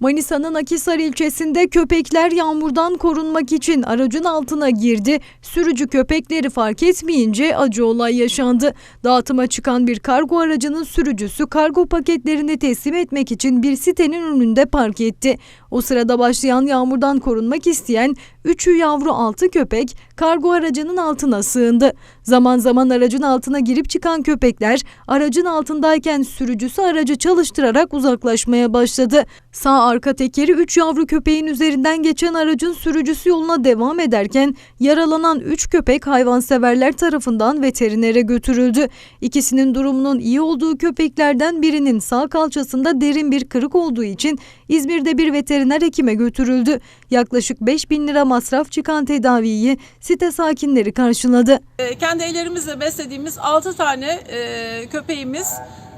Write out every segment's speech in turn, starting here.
Manisa'nın Akisar ilçesinde köpekler yağmurdan korunmak için aracın altına girdi. Sürücü köpekleri fark etmeyince acı olay yaşandı. Dağıtıma çıkan bir kargo aracının sürücüsü kargo paketlerini teslim etmek için bir sitenin önünde park etti. O sırada başlayan yağmurdan korunmak isteyen 3'ü yavru 6 köpek kargo aracının altına sığındı. Zaman zaman aracın altına girip çıkan köpekler aracın altındayken sürücüsü aracı çalıştırarak uzaklaşmaya başladı. Sağ arka tekeri 3 yavru köpeğin üzerinden geçen aracın sürücüsü yoluna devam ederken yaralanan 3 köpek hayvanseverler tarafından veterinere götürüldü. İkisinin durumunun iyi olduğu köpeklerden birinin sağ kalçasında derin bir kırık olduğu için İzmir'de bir veteriner hekime götürüldü. Yaklaşık 5 bin lira masraf çıkan tedaviyi site sakinleri karşıladı. E, Kendi ellerimizle beslediğimiz 6 tane e, köpeğimiz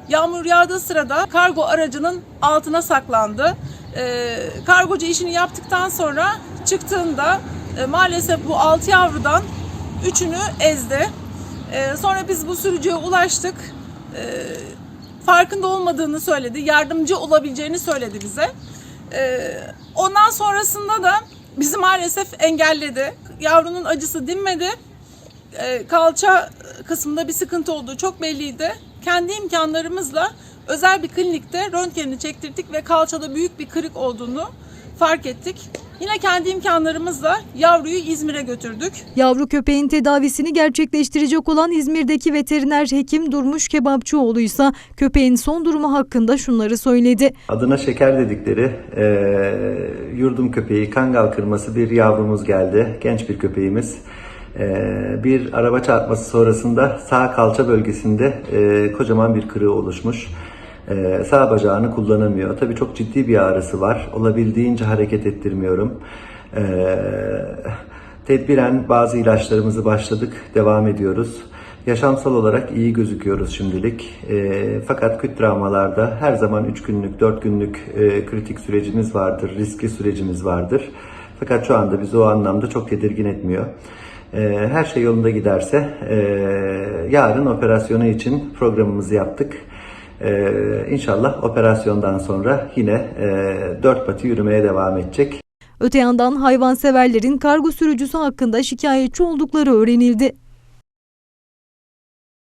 yağmur yağdığı sırada kargo aracının altına saklandı. E, kargocu işini yaptıktan sonra çıktığında e, maalesef bu 6 yavrudan 3'ünü ezdi. E, sonra biz bu sürücüye ulaştık. Farkında olmadığını söyledi, yardımcı olabileceğini söyledi bize. Ondan sonrasında da bizi maalesef engelledi. Yavrunun acısı dinmedi e, kalça kısmında bir sıkıntı olduğu çok belliydi. Kendi imkanlarımızla özel bir klinikte röntgenini çektirdik ve kalçada büyük bir kırık olduğunu fark ettik. Yine kendi imkanlarımızla yavruyu İzmir'e götürdük. Yavru köpeğin tedavisini gerçekleştirecek olan İzmir'deki veteriner hekim Durmuş Kebapçıoğlu ise köpeğin son durumu hakkında şunları söyledi. Adına şeker dedikleri e, yurdum köpeği kangal kırması bir yavrumuz geldi. Genç bir köpeğimiz. E, bir araba çarpması sonrasında sağ kalça bölgesinde e, kocaman bir kırığı oluşmuş. E, sağ bacağını kullanamıyor. Tabii çok ciddi bir ağrısı var. Olabildiğince hareket ettirmiyorum. E, tedbiren bazı ilaçlarımızı başladık. Devam ediyoruz. Yaşamsal olarak iyi gözüküyoruz şimdilik. E, fakat küt travmalarda her zaman 3 günlük, 4 günlük e, kritik sürecimiz vardır, riskli sürecimiz vardır. Fakat şu anda bizi o anlamda çok tedirgin etmiyor. E, her şey yolunda giderse e, yarın operasyonu için programımızı yaptık. E, inşallah operasyondan sonra yine e, dört pati yürümeye devam edecek. Öte yandan hayvanseverlerin kargo sürücüsü hakkında şikayetçi oldukları öğrenildi.